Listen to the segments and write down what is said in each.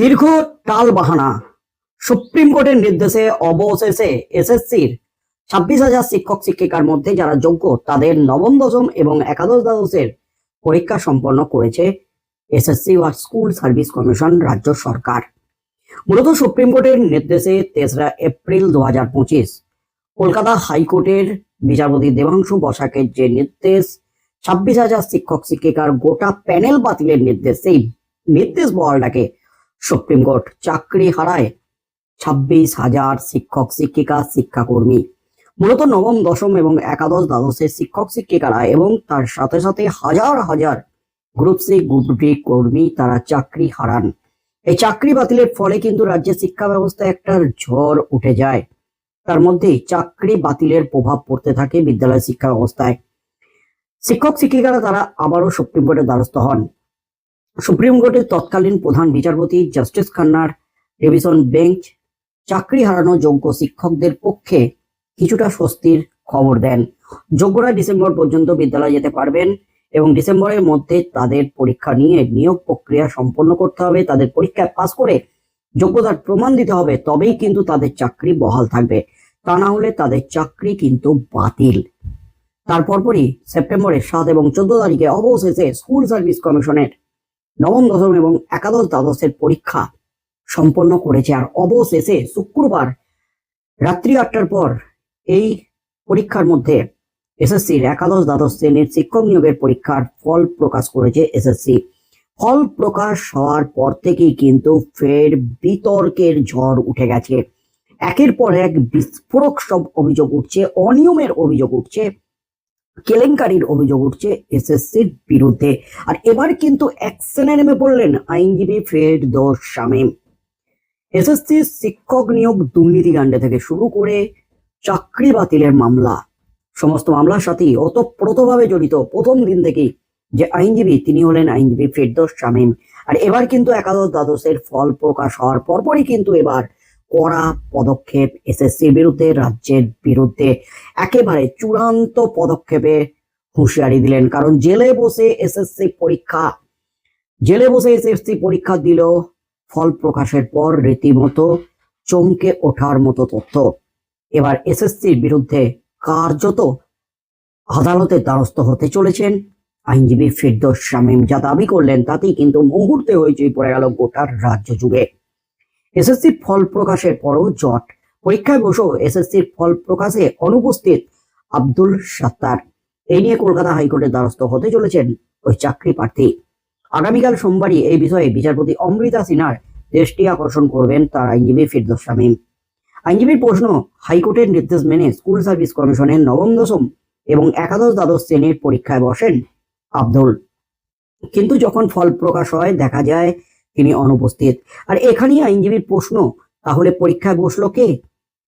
দীর্ঘ টাল বাহানা সুপ্রিম কোর্টের নির্দেশে অবশেষে এসএসসির ছাব্বিশ হাজার শিক্ষক শিক্ষিকার মধ্যে যারা যোগ্য, তাদের নবম, দশম এবং একাদশ দ্বাদশের পরীক্ষা সম্পন্ন করেছে এসএসসি বা স্কুল সার্ভিস কমিশন রাজ্য সরকার। মূলত সুপ্রিম কোর্টের নির্দেশে তেসরা এপ্রিল দু হাজার পঁচিশ কলকাতা হাইকোর্টের বিচারপতি দেবাংশু বসাকের যে নির্দেশ, ছাব্বিশ হাজার শিক্ষক শিক্ষিকার গোটা প্যানেল বাতিলের নির্দেশ, সেই নির্দেশ বহালটাকে সুপ্রিম কোর্ট চাকরি হারায় ছাব্বিশ হাজার শিক্ষক, শিক্ষিকা, শিক্ষাকর্মী। মূলত নবম, দশম এবং একাদশ দ্বাদশের শিক্ষক, শিক্ষিকারা এবং তার সাথে সাথে হাজার হাজার গ্রুপ সি, গ্রুপ ডি কর্মী তারা চাকরি হারান। এই চাকরি বাতিলের ফলে কিন্তু রাজ্যের শিক্ষা ব্যবস্থায় একটা ঝড় উঠে যায়। তার মধ্যে চাকরি বাতিলের প্রভাব পড়তে থাকে বিদ্যালয় শিক্ষা ব্যবস্থায়। শিক্ষক, শিক্ষিকারা তারা আবারও সুপ্রিম কোর্টের দ্বারস্থ হন। সুপ্রিম কোর্টের তৎকালীন প্রধান বিচারপতি জাস্টিস খান্নার রিভিশন বেঞ্চ চাকরি হারানো যোগ্য শিক্ষকদের পক্ষে কিছুটা স্বস্তির খবর দেন। যোগ্যরা ডিসেম্বর পর্যন্ত বিদ্যালয়ে যেতে পারবেন এবং ডিসেম্বরের মধ্যে তাদের পরীক্ষা নিয়ে নিয়োগ প্রক্রিয়া সম্পন্ন করতে হবে, তাদের পরীক্ষায় পাস করে যোগ্যতার প্রমাণ দিতে হবে, তবেই কিন্তু তাদের চাকরি বহাল থাকবে। তা না হলে তাদের চাকরি কিন্তু বাতিল। তারপর পরই সেপ্টেম্বরের সাত এবং চোদ্দ তারিখে অবশেষে স্কুল সার্ভিস কমিশনের নবম, দশম এবং একাদশ দ্বাদশের পরীক্ষা সম্পন্ন করেছে। আর অবশেষে শুক্রবার রাত্রি আটটার পর এই পরীক্ষার মধ্যে এসএসসির একাদশ, দ্বাদশ শ্রেণির শিক্ষক নিয়োগের পরীক্ষার ফল প্রকাশ করেছে এসএসসি। ফল প্রকাশ হওয়ার পর থেকেই কিন্তু ফের বিতর্কের ঝড় উঠে গেছে। একের পর এক বিস্ফোরক সব অভিযোগ উঠছে, অনিয়মের অভিযোগ উঠছে। কেলেঙ্কারির অভিযোগ উঠছে এসএসসির বিরুদ্ধে। আর এবার কিন্তু অ্যাকশনে নেমে পড়লেন আইনজীবী ফের দোষ শামীম এসএসসি শিক্ষক নিয়োগ দুর্নীতিকাণ্ডে থেকে শুরু করে চাকরি বাতিলের মামলা। সমস্ত মামলার সাথেই ওতপ্রোতভাবে জড়িত। প্রথম দিন থেকেই যে আইনজীবী, তিনি হলেন আইনজীবী ফেরদোস শামীম। আর এবার কিন্তু একাদশ দ্বাদশের ফল প্রকাশ হওয়ার পরপরই কিন্তু এবার কড়া পদক্ষেপ এসএসসির বিরুদ্ধে, রাজ্যের বিরুদ্ধে একেবারে চূড়ান্ত পদক্ষেপে হুঁশিয়ারি দিলেন। কারণ জেলে বসে এসএসসি পরীক্ষা, জেলে বসে এসএসসি পরীক্ষা দিল ফল প্রকাশের পর রীতিমতো চমকে ওঠার মতো তথ্য। এবার এসএসসির বিরুদ্ধে কার্যত আদালতের দ্বারস্থ হতে চলেছেন। আইনজীবী ফিরদোস শামীম যা দাবি করলেন, তাতেই কিন্তু মুহূর্তে হইচই পড়ে গেল গোটার রাজ্য যুগে এসএসসির ফল প্রকাশের পরও জট। পরীক্ষায় বসেও এসএসসির ফল প্রকাশে অনুপস্থিত আব্দুল সাত্তার। এই নিয়ে কলকাতা হাইকোর্টের দ্বারস্থ হতে চলেছেন ওই চাকরি প্রার্থী। আগামীকাল সোমবারই এই বিষয়ে বিচারপতি অমৃতা সিনহার দৃষ্টি আকর্ষণ করবেন তার আইনজীবী ফিরদোস শামীম। আইনজীবীর প্রশ্ন, হাইকোর্টের নির্দেশ মেনে স্কুল সার্ভিস কমিশনের নবম, দশম এবং একাদশ, দ্বাদশ শ্রেণির পরীক্ষায় বসেন আব্দুল। কিন্তু যখন ফল প্রকাশ হয়, দেখা যায় তিনি অনুপস্থিত। আর এখানেই আইনজীবীর প্রশ্ন, তাহলে পরীক্ষায় বসল কে?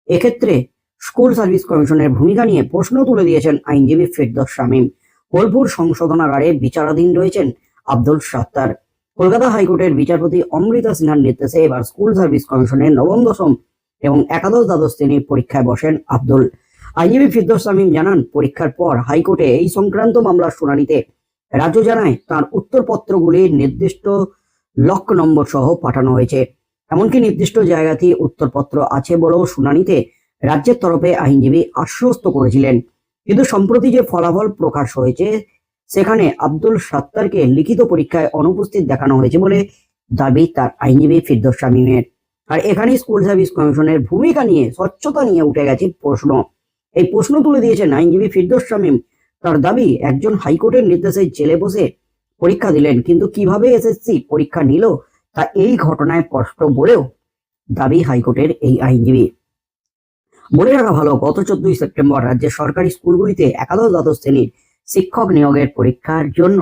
এক্ষেত্রে স্কুল সার্ভিস কমিশনের ভূমিকা নিয়ে প্রশ্ন তুলে দিয়েছেন আইনজীবী ফেরদোস শামীম। বোলপুর সংশোধনাগারে বিচারাধীন রয়েছেন আব্দুল সাত্তার। কলকাতা হাইকোর্টের বিচারপতি অমৃতা সিনহার নির্দেশে এবার স্কুল সার্ভিস কমিশনের নবম, দশম এবং একাদশ দ্বাদশ শ্রেণির পরীক্ষায় বসেন আব্দুল। আইনজীবী ফিরদোস শামীম জানান, পরীক্ষার পর হাইকোর্টে এই সংক্রান্ত মামলার শুনানিতে রাজ্য জানায় তার উত্তরপত্রগুলি নির্দিষ্ট লক নম্বর সহ পাঠানো হয়েছে। এমনকি নির্দিষ্ট জায়গাতেই উত্তরপত্র আছে বলেও শুনানিতে রাজ্যের তরফে আইনজীবী আশ্বস্ত করেছিলেন। কিন্তু সম্প্রতি যে ফলাফল প্রকাশ হয়েছে, সেখানে আব্দুল সাত্তারকে লিখিত পরীক্ষায় অনুপস্থিত দেখানো হয়েছে বলে দাবি তার আইনজীবী ফিরদোস শামীমের। আর এখানে স্কুল সার্ভিস কমিশনের ভূমিকা নিয়ে স্বচ্ছতা নিয়ে উঠে গেছে প্রশ্ন। এই প্রশ্ন তুলে দিয়েছেন আইনজীবী ফিরদোস শামীম। তার দাবি, একজন হাইকোর্টের নির্দেশে জেলে বসে পরীক্ষা দিলেন, কিন্তু কীভাবে এসএসসি পরীক্ষা নিল, তা এই ঘটনায় স্পষ্ট বলেও দাবি হাইকোর্টের এই আইনজীবী। বলে রাখা ভালো, গত চোদ্দই সেপ্টেম্বর রাজ্যের সরকারি স্কুলগুলিতে একাদশ দ্বাদশ শ্রেণির শিক্ষক নিয়োগের পরীক্ষার জন্য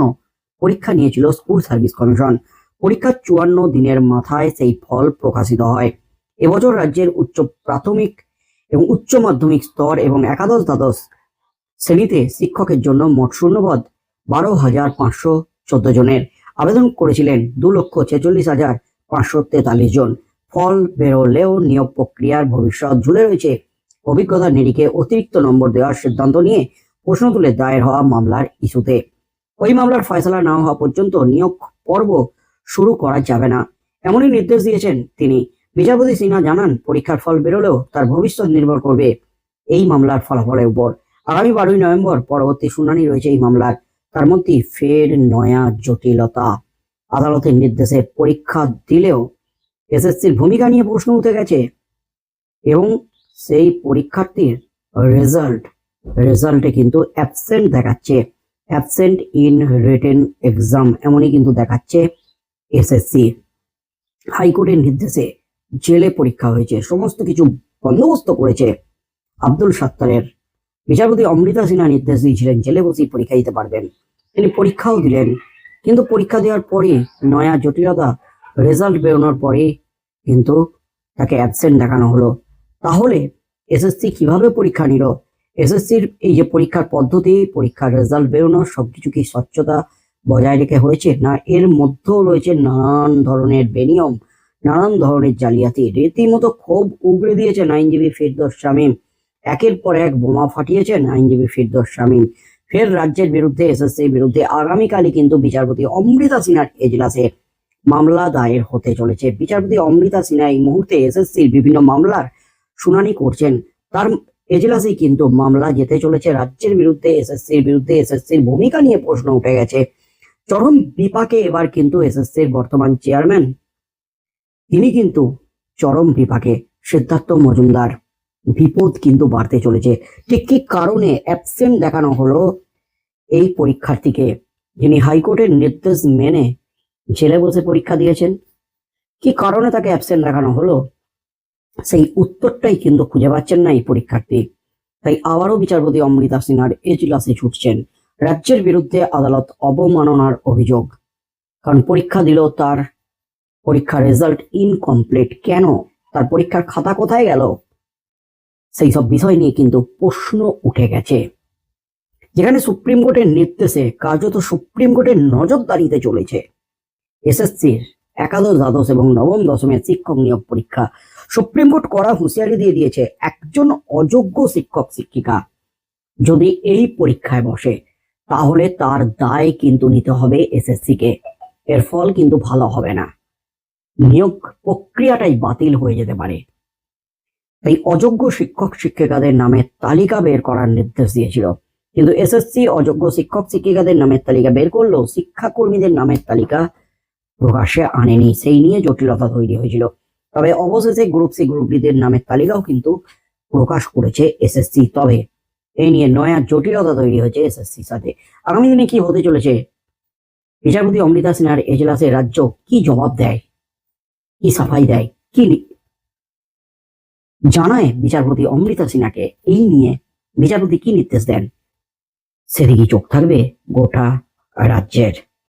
পরীক্ষা নিয়েছিল স্কুল সার্ভিস কমিশন। পরীক্ষার চুয়ান্ন দিনের মাথায় সেই ফল প্রকাশিত হয়। এবছর রাজ্যের উচ্চ প্রাথমিক এবং উচ্চ মাধ্যমিক স্তর এবং একাদশ দ্বাদশ শ্রেণীতে শিক্ষকের জন্য মোট শূন্যপদ বারো হাজার পাঁচশো চোদ্দ জনের আবেদন করেছিলেন দু লক্ষ ছেচল্লিশ হাজার পাঁচশো তেতাল্লিশ জন। ফল বেরোলেও নিয়োগ প্রক্রিয়ার ভবিষ্যৎ ঝুলে রয়েছে। অভিজ্ঞতার নিরিখে অতিরিক্ত নম্বর দেওয়ার সিদ্ধান্ত নিয়ে প্রশ্ন তুলে দায়ের হওয়া মামলার ইস্যুতে। ওই মামলার ফয়সলা না হওয়া পর্যন্ত নিয়োগ পর্ব শুরু করা যাবে না। এমনই নির্দেশ দিয়েছেন তিনি। বিচারপতি সিনহা জানান, পরীক্ষার ফল বেরোলেও তার ভবিষ্যৎ নির্ভর করবে এই মামলার ফলাফলের উপর। আগামী বারোই নভেম্বর পরবর্তী শুনানি রয়েছে এই মামলার। তার মধ্যে ফের নয়া জটিলতা। আদালতের নির্দেশে পরীক্ষা দিলেও এসএসসির ভূমিকা নিয়ে প্রশ্ন উঠে গেছে। এবং সেই পরীক্ষার্থীর রেজাল্ট রেজাল্টে কিন্তু অ্যাবসেন্ট দেখাচ্ছে। অ্যাবসেন্ট ইন রিটেন এক্সাম এমনই কিন্তু দেখাচ্ছে এসএসসি। হাইকোর্টের নির্দেশে জেলে পরীক্ষা হয়েছে, সমস্ত কিছু বন্দোবস্ত করেছে আব্দুল সাত্তারের। বিচারপতি অমৃতা সিনহা নির্দেশ দিয়েছিলেন জেলে বসেই পরীক্ষা দিতে পারবেন। তিনি পরীক্ষাও দিলেন, কিন্তু পরীক্ষা দেওয়ার পরে নয়া জটিলতা রেজাল্ট বেরোনোর পরে কিন্তু তাকে অ্যাবসেন্ট দেখানো হলো। তাহলে এসএসসি কীভাবে পরীক্ষা নিল? এসএসসির এই যে পরীক্ষার পদ্ধতি, পরীক্ষার রেজাল্ট বেরোনো, সবকিছু কি স্বচ্ছতা বজায় রেখে হয়েছে? না, এর মধ্যেও রয়েছে নানান ধরনের বেনিয়ম, নানান ধরনের জালিয়াতি। রীতিমতো ক্ষোভ উগড়ে দিয়েছেন আইনজীবী ফিরদোস শামীম। একের পর এক বোমা ফাটিয়েছেন আইনজীবী ফিরদোস শামীম। ফের রাজ্যের বিরুদ্ধে, এসএসসির বিরুদ্ধে আগামীকালই কিন্তু বিচারপতি অমৃতা সিনহার এজলাসে মামলা দায়ের হতে চলেছে। বিচারপতি অমৃতা সিনহা এই মুহূর্তে এসএসসির বিভিন্ন মামলার শুনানি করছেন। তার এজলাসেই কিন্তু মামলা যেতে চলেছে। রাজ্যের বিরুদ্ধে, এসএসসির বিরুদ্ধে এসএসসির ভূমিকা নিয়ে প্রশ্ন উঠে গেছে। চরম বিপাকে এবার কিন্তু এসএসসির বর্তমান চেয়ারম্যান। তিনি কিন্তু চরম বিপাকে। সিদ্ধার্থ মজুমদার। বিপদ কিন্তু বাড়তে চলেছে। ঠিক কি কারণে অ্যাবসেন্ট দেখানো হলো? এই পরীক্ষার্থীকে যিনি হাইকোর্টের নির্দেশ মেনে জেলে বসে পরীক্ষা দিয়েছেন, কি কারণে তাকে অ্যাবসেন্ট দেখানো হলো? সেই উত্তরটাই কিন্তু খুঁজে পাচ্ছেন না এই পরীক্ষার্থী। তাই আবারও বিচারপতি অমৃতা সিনহার এজলাসে ছুটছেন রাজ্যের বিরুদ্ধে আদালত অবমাননার অভিযোগ। কারণ পরীক্ষা দিল, তার পরীক্ষার রেজাল্ট ইনকমপ্লিট কেন? তার পরীক্ষার খাতা কোথায় গেল? সেই সব বিষয় নিয়ে কিন্তু প্রশ্ন উঠে গেছে। যেখানে সুপ্রিম কোর্টের নির্দেশে কার্যত সুপ্রিম কোর্টের নজরদারিতে চলেছে। এসএসসির একাদশ, দ্বাদশ এবং নবম দশমের শিক্ষক নিয়োগ পরীক্ষা সুপ্রিম কোর্ট কড়া হুঁশিয়ারি দিয়ে দিয়েছে একজন অযোগ্য শিক্ষক, শিক্ষিকা। যদি এই পরীক্ষায় বসে, তাহলে তার দায় কিন্তু নিতে হবে এসএসসি কে এর ফল কিন্তু ভালো হবে না। নিয়োগ প্রক্রিয়াটাই বাতিল হয়ে যেতে পারে। তাই অযোগ্য শিক্ষক শিক্ষিকাদের নামে তালিকা বের করার নির্দেশ দিয়েছিল। কিন্তু এসএসসি অযোগ্য শিক্ষক শিক্ষিকাদের নামের তালিকা বের করলেও শিক্ষাকর্মীদের নামের তালিকা প্রকাশ্যে আনেনি। সেই নিয়ে জটিলতা তৈরি হয়েছিল। তবে অবশেষে গ্রুপ সি গ্রুপ ডিদের নামের তালিকাও কিন্তু প্রকাশ করেছে এসএসসি। তবে এই নিয়ে নয়া জটিলতা তৈরি হয়েছে এসএসসির সাথে। আগামী দিনে কি হতে চলেছে? বিচারপতি অমৃতা সিনহার এজলাসে রাজ্য কি জবাব দেয়? কি সাফাই দেয়? কি জানায় বিচারপতি অমৃতা সিনহাকে, এই নিয়ে বিচারপতি কি নির্দেশ দেন? সেদিকে চোখ থাকবে গোটা রাজ্যের।